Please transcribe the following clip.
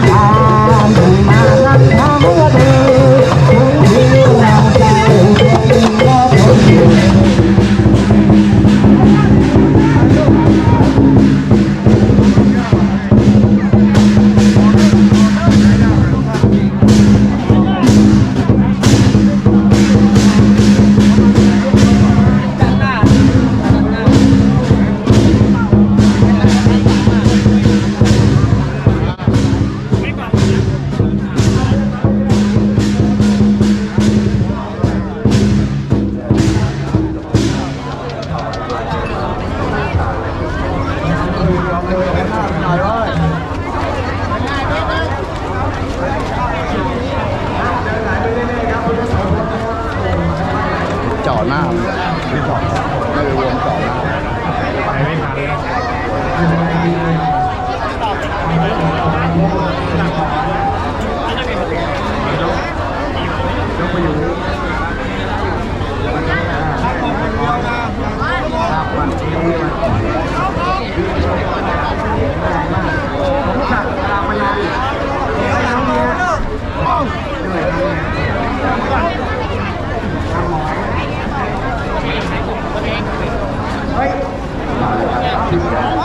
Amen. จ่อหน้าไม่ไปวนจ่อหน้าไปไม่ทันเลย Obrigado.